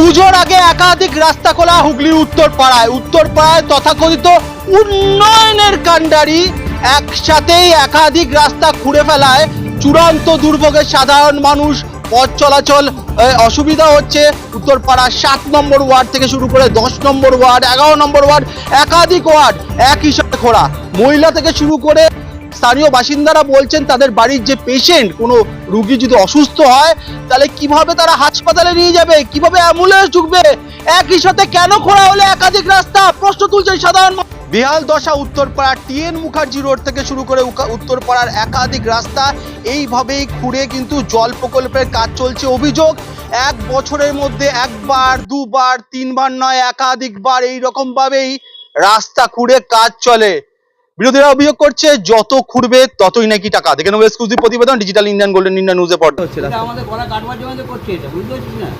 পুজোর আগে একাধিক রাস্তা খোলা হুগলির উত্তরপাড়ায়। উত্তরপাড়ায় তথাকথিত উন্নয়নের কাণ্ডারি একসাথেই একাধিক রাস্তা খুঁড়ে ফেলায়। চূড়ান্ত দুর্ভোগের সাধারণ মানুষ পথ চলাচল অসুবিধা হচ্ছে। উত্তরপাড়ার সাত নম্বর ওয়ার্ড থেকে শুরু করে দশ নম্বর ওয়ার্ড, এগারো নম্বর ওয়ার্ড, একাধিক ওয়ার্ড এক হিসাবে খোলা। মহিলা থেকে শুরু করে স্থানীয় বাসিন্দারা বলছেন তাদের বাড়ির যে পেশেন্ট কোনো রুগী যদি অসুস্থ হয়, তাহলে কীভাবে তারা হাসপাতালে নিয়ে যাবে? কীভাবে অ্যাম্বুলেন্স ঢুকবে? একই সাথে কেন খোলা হলে একাধিক রাস্তা? প্রশ্ন তুলছেন সাধারণ। বেহাল দশা উত্তরপাড়ার টিএন মুখার্জি রোড থেকে শুরু করে উত্তরপাড়ার একাধিক রাস্তা, এইভাবেই খুঁড়ে কিন্তু জল প্রকল্পের কাজ চলছে অভিযোগ। এক বছরের মধ্যে একবার, দুবার, তিনবার নয়, একাধিকবার এই রকম ভাবেই রাস্তা খুঁড়ে কাজ চলে। বিরোধীরা অভিযোগ করছে যত খুঁড়বে ততই নাকি টাকা। দেখে নেব এক্সক্লুসিভ প্রতিবেদন ডিজিটাল ইন্ডিয়ান গোল্ডেন ইন্ডিয়া নিউজে পড়তে হচ্ছে এটা আমাদের গলা কাটবার জন্য করছে এটা বুঝতে পারছিস না?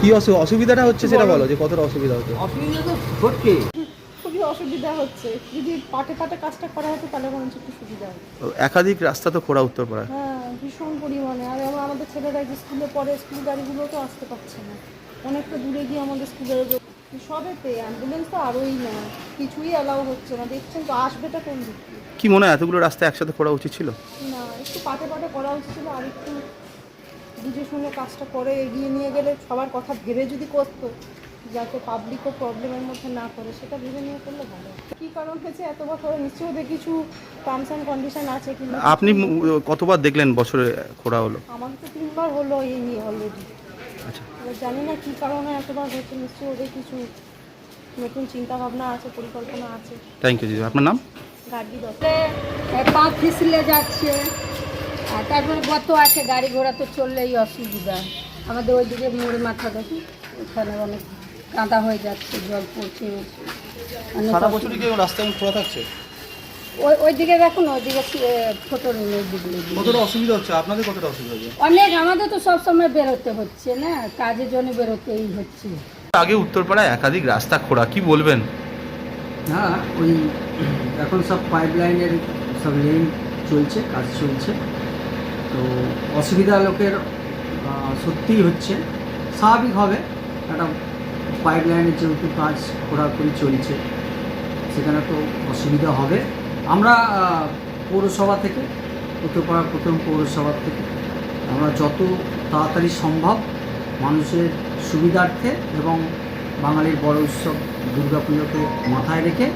কি অসুবিধাটা হচ্ছে সেটা বলো যে কতটা অসুবিধা হচ্ছে? অসুবিধা তো হচ্ছে। খুবই অসুবিধা হচ্ছে। যদি পাটে পাটে কাজটা করা হতো তাহলে মনে হচ্ছে একটু সুবিধা হতো। একাধিক রাস্তা তো খোড়া হ্যাঁ ভীষণ পরিমাণে। আর আমাদের ছেলেরা যে স্কুলে পড়ে স্কুল গাড়িগুলো তো আসতে পারছে না। অনেকটা দূরে গিয়ে আমাদের স্কুলের সবেতে অ্যাম্বুলেন্স তো আরোই না কিছুই অ্যালাউ হচ্ছে না। দেখছেন তো আসবেটা কোন দিক কি মনে হয় এতগুলো রাস্তা একসাথে খোড়া উচিত ছিল? না একটু পাটে পাটে করা উচিত ছিল আর একটু বুঝে শুনে কাজটা করে এগিয়ে নিয়ে গেলে সবার কথা ভেবে যদি করতো যাতে পাবলিকও প্রবলেমের মধ্যে না করে সেটা ভেবে নিয়ে করলে ভালো। কী কারণ হয়েছে এত বছর নিশ্চয়ই ওদের কিছু টার্মস অ্যান্ড কন্ডিশন আছে কিন্তু আপনি কতবার দেখলেন বছরে খোড়া হলো? আমার তো তিনবার হলো এই নিয়ে অলরেডি এবার জানি না কী কারণে এতবার হচ্ছে নিশ্চয়ই ওদের কিছু নতুন চিন্তা ভাবনা আছে পরিকল্পনা আছে। থ্যাংক ইউ দিদি। আপনার নাম? গাড়ি দশ পা ফিসলে যাচ্ছে। আর তারপরে গত আছে গাড়ি ঘোড়া তো চললেই অসুবিধা। আমাদের ওইদিকে মোড়ে মাথা দেখি ওখানে অনেক কাদা হয়ে যাচ্ছে জল পড়ছে। সারা বছরই কি রাস্তা খোলা থাকছে? ওই ওইদিকে দেখুন ওইদিকে ফটো দিকে কতটা অসুবিধা হচ্ছে? আপনাদের কতটা অসুবিধা হচ্ছে? অনেক আমাদের তো সব সময় বেরোতে হচ্ছে না কাজের জন্য বেরোতেই হচ্ছে। আগে উত্তরপাড়ায় একাধিক রাস্তা খোড়া কি বলবেন? হ্যাঁ ওই এখন সব পাইপ লাইনের সব লেন চলছে কাজ চলছে। তো অসুবিধা লোকের সত্যিই হচ্ছে। স্বাভাবিক হবে একটা পাইপ লাইনের যেহেতু কাজ খোরাখুরি চলছে সেখানে তো অসুবিধা হবে। আমরা পৌরসভা থেকে উত্তরপাড়া প্রথম পৌরসভা থেকে আমরা যত তাড়াতাড়ি সম্ভব মানুষের সুবিধার্থে এবং বাঙালির বড় উৎসব দুর্গাপুজোকে মাথায় রেখে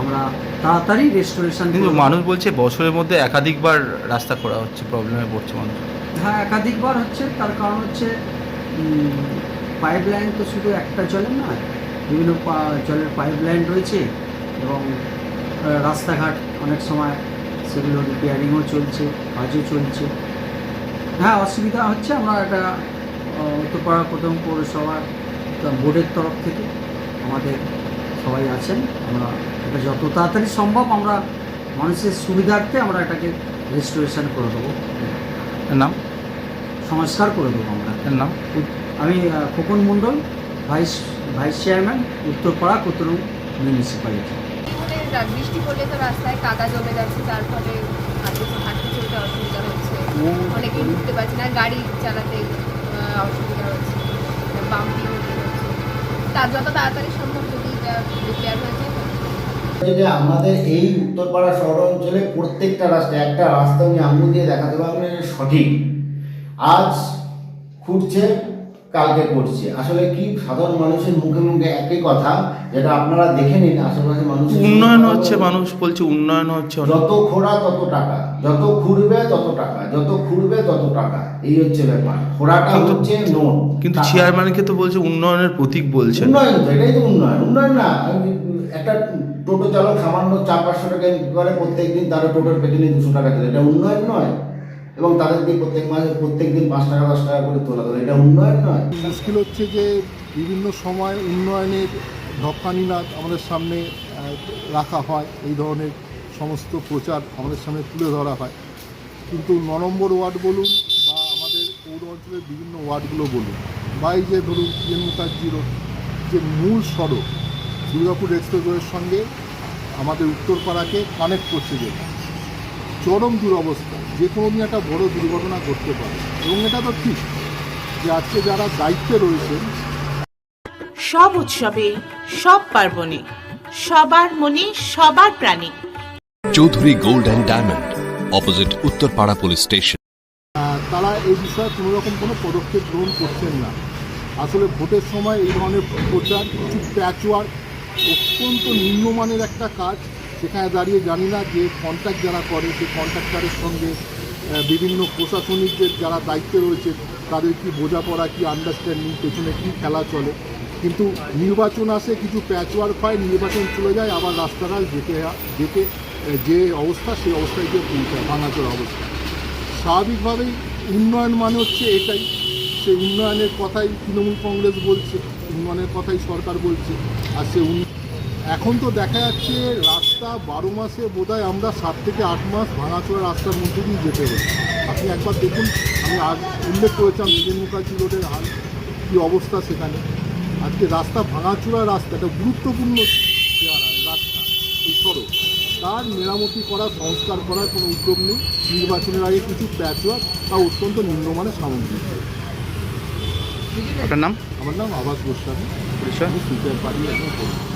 আমরা তাড়াতাড়ি রেস্টোরেশন কিন্তু মানুষ বলছে বছরের মধ্যে একাধিকবার রাস্তা খোঁড়া হচ্ছে প্রবলেমে পড়ছে মানুষ। হ্যাঁ একাধিকবার হচ্ছে তার কারণ হচ্ছে পাইপ লাইন তো শুধু একটা জলের নয় বিভিন্ন জলের পাইপ লাইন রয়েছে এবং রাস্তাঘাট অনেক সময় সেগুলো রিপেয়ারিংও চলছে কাজও চলছে। হ্যাঁ অসুবিধা হচ্ছে আমরা একটা উত্তরপাড়া প্রথম পৌরসভার বোর্ডের তরফ থেকে আমাদের সবাই আছেন। আমরা এটা যত তাড়াতাড়ি সম্ভব আমরা মানুষের সুবিধার্থে আমরা এটাকে রেস্টোরেশন করে দেবো। এর নাম? সংস্কার করে দেবো আমরা। এর নাম? আমি Khokon Mondal vice vice chairman Uttarpara Kotrung municipality বৃষ্টি পড়লে তো রাস্তায় কাদা জমে যাচ্ছে তার ফলে হাঁটতে চলতে অসুবিধা হচ্ছে। অনেকেই ঢুকতে পারছে না গাড়ি চালাতে অসুবিধা হচ্ছে বাম্পি হতে হচ্ছে তার যত তাড়াতাড়ি সম্ভব যদি রিপেয়ার হয়ে যায়। যে আমাদের এই উত্তরপাড়া শহর অঞ্চলে প্রত্যেকটা রাস্তা একটা রাস্তা উনি আঙুল দিয়ে দেখাতে পারবেন সঠিক। আজ খুঁড়ছে কালকে করছে। আসলে কি সাধারণ মানুষের মুখে মুখে একই কথা যেটা আপনারা দেখে নিন আশেপাশে মানুষ উন্নয়ন হচ্ছে মানুষ বলছে উন্নয়ন হচ্ছে যত খোঁড়া তত টাকা যত খুঁড়বে তত টাকা যত খুঁড়বে তত টাকা। এই হচ্ছে ব্যাপার। খোঁড়াটা হচ্ছে নোট। কিন্তু। চেয়ারম্যানকে তো বলছে উন্নয়নের প্রতীক বলছে। উন্নয়ন তো এটাই তো উন্নয়ন। উন্নয়ন না একটা টোটো চালক সামান্য চার পাঁচশো টাকা করে প্রত্যেক দিন তারা টোটোর পেছনে দুশো টাকা দিলে এটা উন্নয়ন নয়। এবং তাদের দিয়ে প্রত্যেক মাসে প্রত্যেক দিন পাঁচ টাকা, দশ টাকা করে তোলা তোলা এটা উন্নয়ন নয়। মুশকিল হচ্ছে যে বিভিন্ন সময় উন্নয়নের ঢক্কানিনাদ আমাদের সামনে রাখা হয়। এই ধরনের সমস্ত প্রচার আমাদের সামনে তুলে ধরা হয়। কিন্তু ন নম্বর ওয়ার্ড বলুন বা আমাদের পৌর অঞ্চলের বিভিন্ন ওয়ার্ডগুলো বলুন, বা এই যে ধরুন মুখার্জি রোড যে মূল সড়ক, দুর্গাপুর এক্সপ্রেসওয়ের সঙ্গে আমাদের উত্তরপাড়াকে কানেক্ট করছে যেটা। চরম দুরবস্থা যে কোনো দিন একটা বড় দুর্ঘটনা ঘটতে পারে। এবং এটা তো ঠিক যে আজকে যারা দায়িত্বে রয়েছেন সব উৎসবে সব পার্বণে সবার মনে সবার প্রাণে। Chowdhury gold and diamond opposite Uttarpara police station. আহ, তারা এই বিষয়ে কোনো রকম কোনো পদক্ষেপ গ্রহণ করছেন না। আসলে ভোটের সময় এই ধরনের প্রচার কিছু প্যাচওয়ার্ক অত্যন্ত নিম্নমানের একটা কাজ। সেখানে দাঁড়িয়ে জানি না যে কন্ট্যাক্ট যারা করে, সেই কন্ট্রাক্টারের সঙ্গে বিভিন্ন প্রশাসনিকদের যারা দায়িত্বে রয়েছে, তাদের কি বোঝাপড়া, কি আন্ডারস্ট্যান্ডিং পেছনে কী খেলা চলে। কিন্তু নির্বাচন আসে, কিছু প্যাচওয়ার্ক হয়, নির্বাচন চলে যায়, আবার রাস্তাঘাট যেতে যেতে যে অবস্থা, সেই অবস্থায় গিয়ে পৌঁছায়, ভাঙাচোর অবস্থা। স্বাভাবিকভাবেই উন্নয়ন মানে হচ্ছে এটাই। সেই উন্নয়নের কথাই তৃণমূল কংগ্রেস বলছে, উন্নয়নের কথাই সরকার বলছে, আর সে এখন তো দেখা যাচ্ছে রাস্তা বারো মাসে বোধহয় আমরা সাত থেকে আট মাস ভাঙাচোরা রাস্তার মধ্যে দিয়ে যেতে হবে আপনি একবার দেখুন আমি আজ উল্লেখ করেছিলাম নিজের মুখার্জি রোডের হাল কী অবস্থা সেখানে। আজকে রাস্তা ভাঙাচোরা রাস্তা একটা গুরুত্বপূর্ণ রাস্তা এই সড়ক। তার মেরামতি করা সংস্কার করার কোনো উদ্যোগ নেই। নির্বাচনের আগে কিছু প্যাচওয়ার্ক তা অত্যন্ত নিম্নমানের সামগ্রী। আপনার নাম? আমার নাম আবাস গোস্বামী। সুইটার পাড়ি কর্মী।